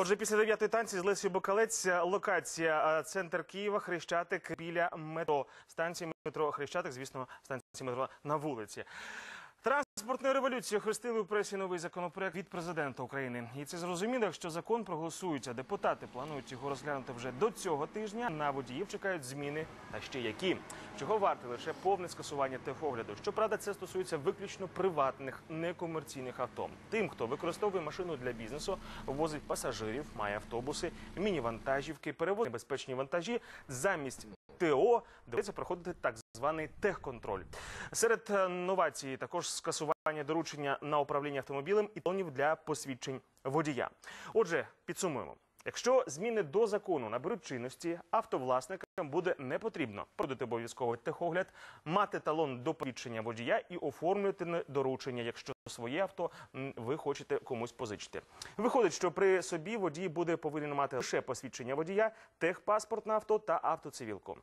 Отже, після дев'ятої танці з Лесією Бокалець локація е, центр Києва, Хрещатик біля метро. Станції метро Хрещатик, звісно, станції метро на вулиці. Транспортною революцією хрестили у пресі новий законопроект від президента України. І це зрозуміло, якщо закон проголосується. Депутати планують його розглянути вже до цього тижня. На водіїв чекають зміни, та ще які. Чого варте лише повне скасування техогляду. Щоправда, це стосується виключно приватних некомерційних авто. Тим, хто використовує машину для бізнесу, возить пасажирів, має автобуси, міні-вантажівки, перевозить небезпечні вантажі замість ТО доведеться проходити так званий техконтроль. Серед е, новацій також скасування доручення на управління автомобілем і тонів для посвідчень водія. Отже, підсумуємо. Якщо зміни до закону наберуть чинності, автовласникам буде не потрібно продати обов'язковий техогляд, мати талон до посвідчення водія і оформлювати доручення, якщо своє авто ви хочете комусь позичити. Виходить, що при собі водій буде повинен мати лише посвідчення водія, техпаспорт на авто та автоцивілку.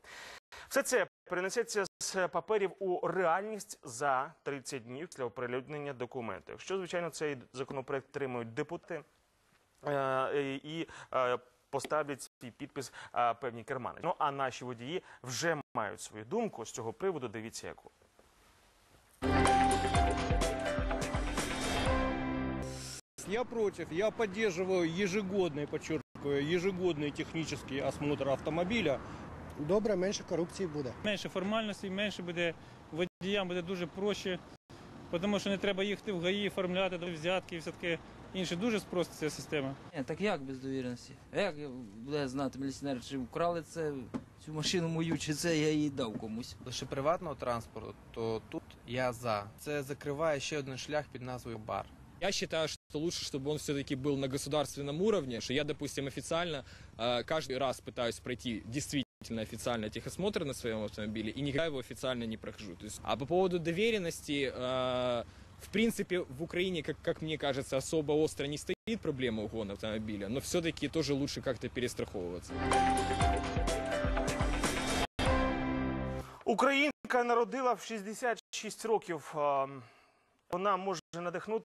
Все це перенесеться з паперів у реальність за 30 днів після оприлюднення документу. Якщо, звичайно, цей законопроект тримають депутати і е, поставлять свій підпис е, певні кермани. Ну а наші водії вже мають свою думку з цього приводу. Дивіться, яку. Я против. Я поддерживаю ежегодный, подчеркиваю, ежегодный технический осмотр автомобиля. Добре, менше корупції буде. менше формальностей, менше буде водіям буде дуже проще, тому що не треба їхати в ГАІ, оформляти взятки і все таке інше. Дуже спроститься ця система. Ні, так як без довіреності? А як буде знати міліціонер, чи вкрали це цю машину мою, чи це я її дав комусь? лише приватного транспорту, то тут я за. Це закриває ще один шлях під назвою бар. Я считаю, что лучше, чтобы он все-таки был на государственном уровне, что я, допустим, официально э, каждый раз пытаюсь пройти действительно официально техосмотр на своем автомобиле и никогда его официально не прохожу. То есть, а по поводу доверенности, э, в принципе, в Украине, как, как мне кажется, особо остро не стоит проблема угона автомобиля, но все-таки тоже лучше как-то перестраховываться. Українка народила в 66 років. Ем, Вона може надихнути